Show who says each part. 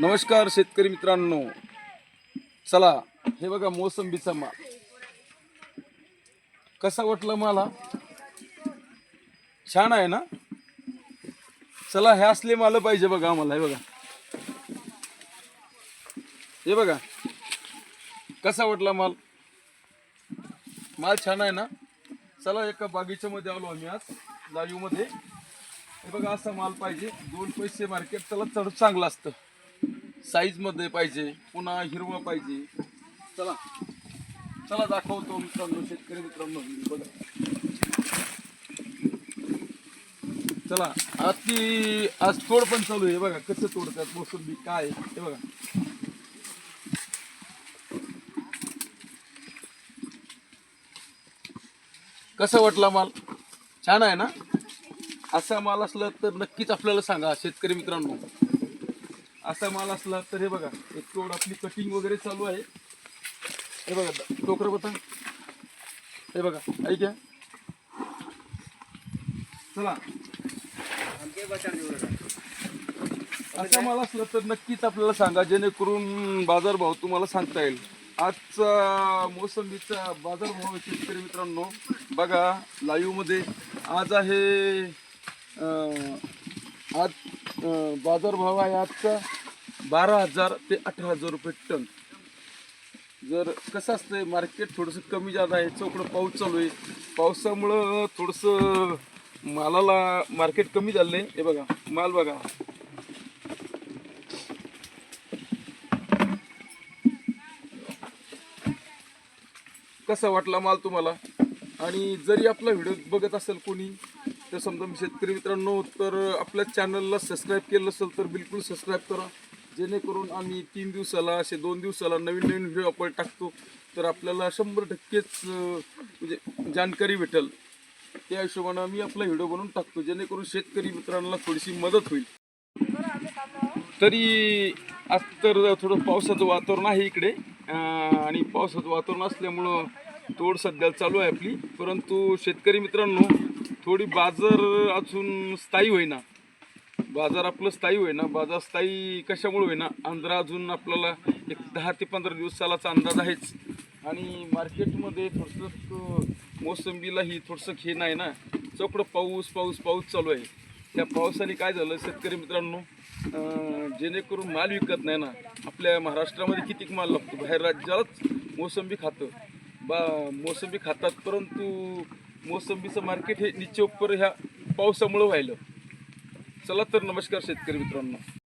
Speaker 1: नमस्कार शेतकरी मित्रांनो. चला हे बघा मोसंबीचा माल. कसा वाटला मला छान आहे ना? चला हे असले माल पाहिजे बघा आम्हाला हे बघा. हे बघा. कसा वाटला माल? माल छान आहे ना? चला एका बागीच्यामध्ये आलो आम्ही आज लाईव्हमध्ये हे बघा असा माल पाहिजे. दोन पैसे मार्केट त्याला चढ चांगलं असतं. साईजमध्ये पाहिजे पुन्हा हिरवं पाहिजे. चला. चला दाखवतो मित्रांनो शेतकरी मित्रांनो बघा. चला आज ती आज तोड पण चालू आहे. बघा कसं तोडतात मोसंबी काय ते हे बघा. कसं वाटला माल? छान आहे ना? असा माल असला तर नक्कीच आपल्याला सांगा शेतकरी मित्रांनो. असा माल असला तर हे बघा एक तोड आपली कटिंग वगैरे चालू आहे. हे बघा टोकर बघा हे बघा ऐक्या चला. असा माल असला तर नक्कीच आपल्याला सांगा जेणेकरून बाजारभाव तुम्हाला सांगता येईल. आजचा मोसंबीचा बाजारभाव शेतकरी मित्रांनो. बघा लाईव्हमध्ये आज आहे आज अं, बाजारभाव आहे आजचा बारा हजार ते अठरा हजार रुपये टन. जर कसं असतंय मार्केट थोडंसं कमी जादा आहे चौकडं पाऊस चालू आहे. पावसामुळं थोडंसं मालाला मार्केट कमी झालं आहे हे बघा माल बघा. कसा वाटला माल तुम्हाला? आणि जरी आपला व्हिडिओ बघत असेल कोणी तर समजा मी शेतकरी मित्रांनो तर आपल्या चॅनलला सबस्क्राईब केलं असेल तर बिलकुल सबस्क्राईब करा. जेणेकरून आम्ही तीन दिवसाला असे दोन दिवसाला नवीन नवीन व्हिडिओ आपण टाकतो. तर आपल्याला शंभर टक्केच म्हणजे जानकारी भेटेल. त्या हिशोबानं आम्ही आपला व्हिडिओ बनवून टाकतो. जेणेकरून शेतकरी मित्रांना थोडीशी मदत होईल. तरी आज तर थोडं पावसाचं वातावरण आहे इकडे. आणि पावसाचं वातावरण असल्यामुळं तोड सध्या चालू आहे आपली. परंतु शेतकरी मित्रांनो थोडी बाजार अजून स्थायी होईना. बाजार आपलं स्थायी होईना. बाजार स्थायी कशामुळे होईना? अंधारा अजून आपल्याला एक दहा ते पंधरा दिवसालाचा अंदाज आहेच. आणि मार्केटमध्ये थोडंसं मोसंबीलाही थोडंसं खेळ नाही ना. चौकडं पाऊस पाऊस पाऊस चालू आहे. त्या पावसाने काय झालं शेतकरी मित्रांनो? जेणेकरून माल विकत नाही ना. आपल्या महाराष्ट्रामध्ये कितीक माल लागतो? बाहेर राज्यालाच मोसंबी खातं. बा मोसंबी खातात परंतु मोसंबीचं मार्केट हे निश्चय ह्या पावसामुळं व्हायलं. चला तर नमस्कार शेतकरी मित्रांनो.